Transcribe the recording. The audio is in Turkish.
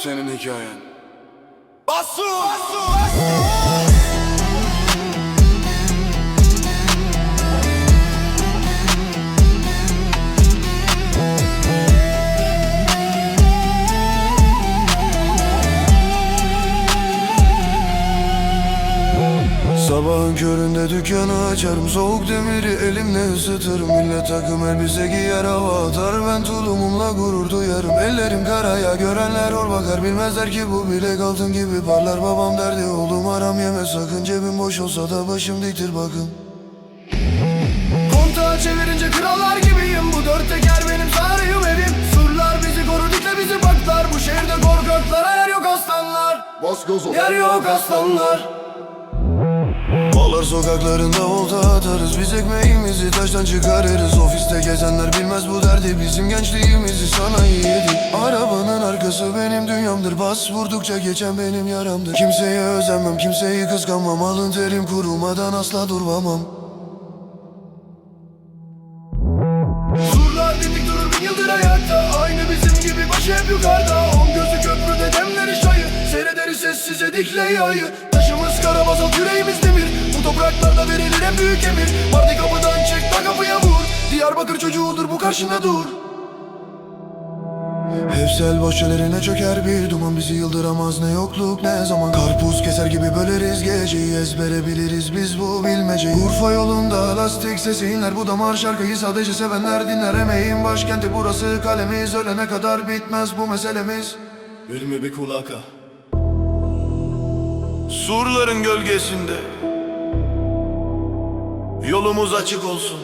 senin hikayen. Basu! Basu! Sabahın köründe dükkanı açarım Soğuk demiri elimle ısıtırım. Millet takım elbise giyer hava atar Ben tulumumla gurur duyarım. Ellerim karaya görenler ol bakar. Bilmezler ki bu bilek altın gibi parlar. Babam derdi oğlum aram yeme sakın Cebim boş olsa da başım diktir bakın. Kontağı çevirince krallar gibiyim. Bu dört teker benim sarayım evim. Surlar bizi koru dikle bizi baklar. Bu şehirde korkaklara yer yok aslanlar! Yer yok aslanlar Bağlar sokaklarında olta atarız. Biz ekmeğimizi taştan çıkarırız. Ofiste gezenler bilmez bu derdi. Bizim gençliğimizi sanayi yedi Arabanın arkası benim dünyamdır. Bas vurdukça geçen benim yaramdır. Kimseye özenmem kimseyi kıskanmam. Alın terim kurumadan asla durmamam. Surlar dimdik durur bin yıldır ayakta. Aynı bizim gibi başı hep yukarıda. On gözü köprüde demleri çayı Seyrederiz sessize dikle yayı. Taşımız kara yüreğimiz demir Topraklarda verilir en büyük emir. Vardı kapıdan çık da kapıya vur. Diyarbakır çocuğudur bu karşında dur. Hepsel boşçelerine çöker bir duman. Bizi yıldıramaz ne yokluk ne zaman. Karpuz keser gibi böleriz geceyi Ezbere biliriz biz bu bilmeceyi. Urfa yolunda lastik sesi inler Bu damar şarkıyı sadece sevenler dinler. Emeğin başkenti burası kalemiz Ölene kadar bitmez bu meselemiz. Verme bir kulaka. Surların gölgesinde Yolumuz açık olsun